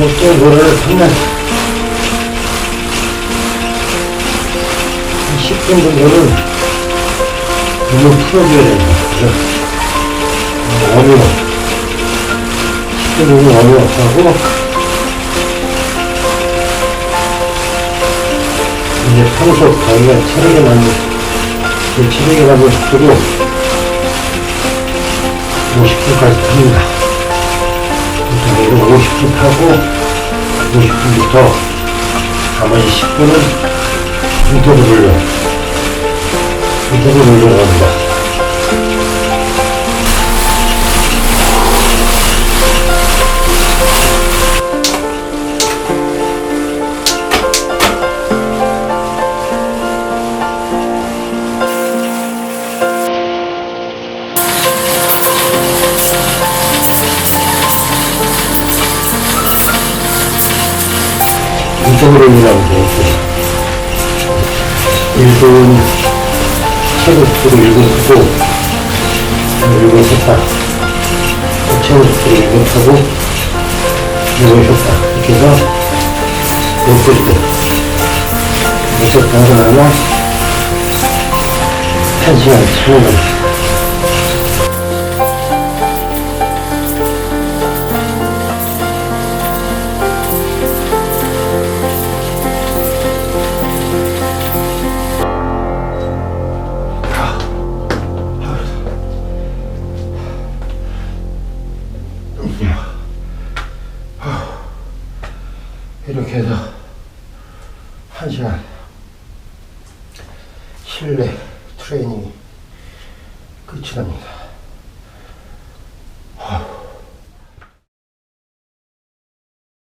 보통 노래를 하면 10분 정도는 몸을 풀어줘야 된다. 그래서 어려워. 10분 정도 어려워하고 이제 평소 자기가 체력에 맞는 그 체력에 맞는 속도로 50분까지 탑니다. 그래서 50분 타고 50분부터 나머지 10분은 인터뷰 돌려 인터뷰 돌려갑니다. 되어 있어요. 1분 최고 속도로 1분 타고 1분 쉬었다. 최고 속도로 1분 타고 1분 쉬었다. 이렇게 해서 6분 때 여섯 번 하고 나면 1시간 15분. 이렇게 해서 한 시간 실내 트레이닝이 끝이 납니다.